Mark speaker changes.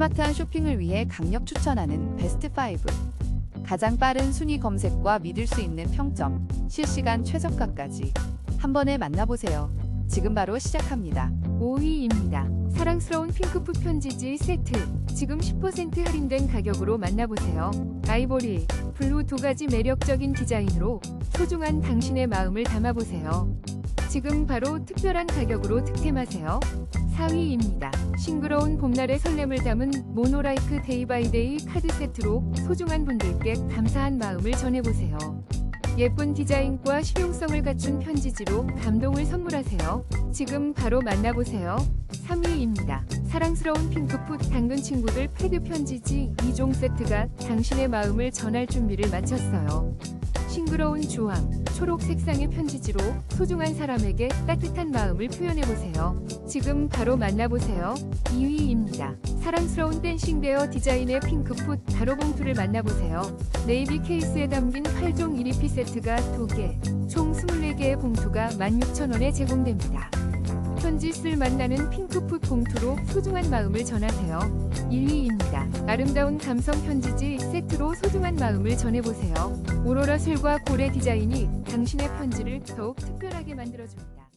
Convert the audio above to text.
Speaker 1: 스마트한 쇼핑을 위해 강력 추천하는 베스트 5. 가장 빠른 순위 검색과 믿을 수 있는 평점, 실시간 최저가까지 한 번에 만나보세요. 지금 바로 시작합니다.
Speaker 2: 5위입니다. 사랑스러운 핑크풋 편지지 세트. 지금 10% 할인된 가격으로 만나보세요. 아이보리, 블루 두 가지 매력적인 디자인으로 소중한 당신의 마음을 담아보세요. 지금 바로 특별한 가격으로 득템하세요. 4위입니다. 싱그러운 봄날의 설렘을 담은 모노라이크 데이바이데이 카드 세트로 소중한 분들께 감사한 마음을 전해보세요. 예쁜 디자인과 실용성을 갖춘 편지지로 감동을 선물하세요. 지금 바로 만나보세요. 3위입니다. 사랑스러운 핑크풋 당근 친구들 패드 편지지 2종 세트가 당신의 마음을 전할 준비를 마쳤어요. 싱그러운 주황, 초록 색상의 편지지로 소중한 사람에게 따뜻한 마음을 표현해보세요. 지금 바로 만나보세요. 2위입니다. 사랑스러운 댄싱 베어 디자인의 핑크풋 가로봉투를 만나보세요. 네이비 케이스에 담긴 8종 1위피 세트가 2개, 총 24개의 봉투가 16,000원에 제공됩니다. 편지 쓸 만나는 핑크풋 봉투로 소중한 마음을 전하세요. 1위입니다. 아름다운 감성 편지지 세트로 소중한 마음을 전해보세요. 오로라 슬과 고래 디자인이 당신의 편지를 더욱 특별하게 만들어줍니다.